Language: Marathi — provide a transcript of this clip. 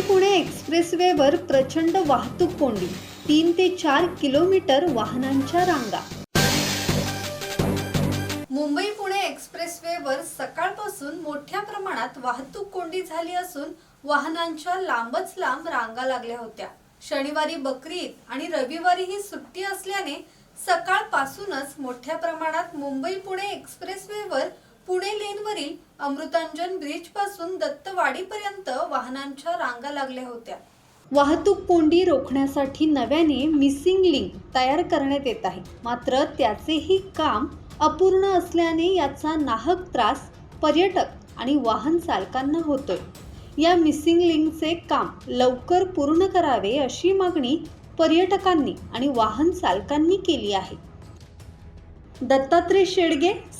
पुणे एक्सप्रेसवेवर प्रचंड वाहतूक कोंडी. तीन ते चार किलोमीटर वाहनांच्या रांगा. मुंबई पुणे एक्सप्रेसवेवर सकाळपासून मोठ्या प्रमाणात वाहतूक कोंडी झाली असून वाहनांच्या लांबच लांब रांगा लागल्या होत्या. शनिवारी बकरी ईद आणि रविवारी ही सुट्टी असल्याने सकाळपासूनच मोठ्या प्रमाणात मुंबई पुणे एक्सप्रेसवेवर पुणे लेनवरील अमृतांजन ब्रिजपासून दत्तवाडीपर्यंत वाहनांच्या रांगा लागल्या होत्या. वाहतूक कोंडी रोखण्यासाठी नव्याने मिसिंग लिंक तयार करण्यात येत आहे. मात्र त्याचेही काम अपूर्ण असल्याने याचा नाहक त्रास पर्यटक आणि वाहन चालकांना होतोय. या मिसिंग लिंकचे काम लवकर पूर्ण करावे अशी मागणी पर्यटकांनी आणि वाहन चालकांनी केली आहे. दत्तात्रय शेडगे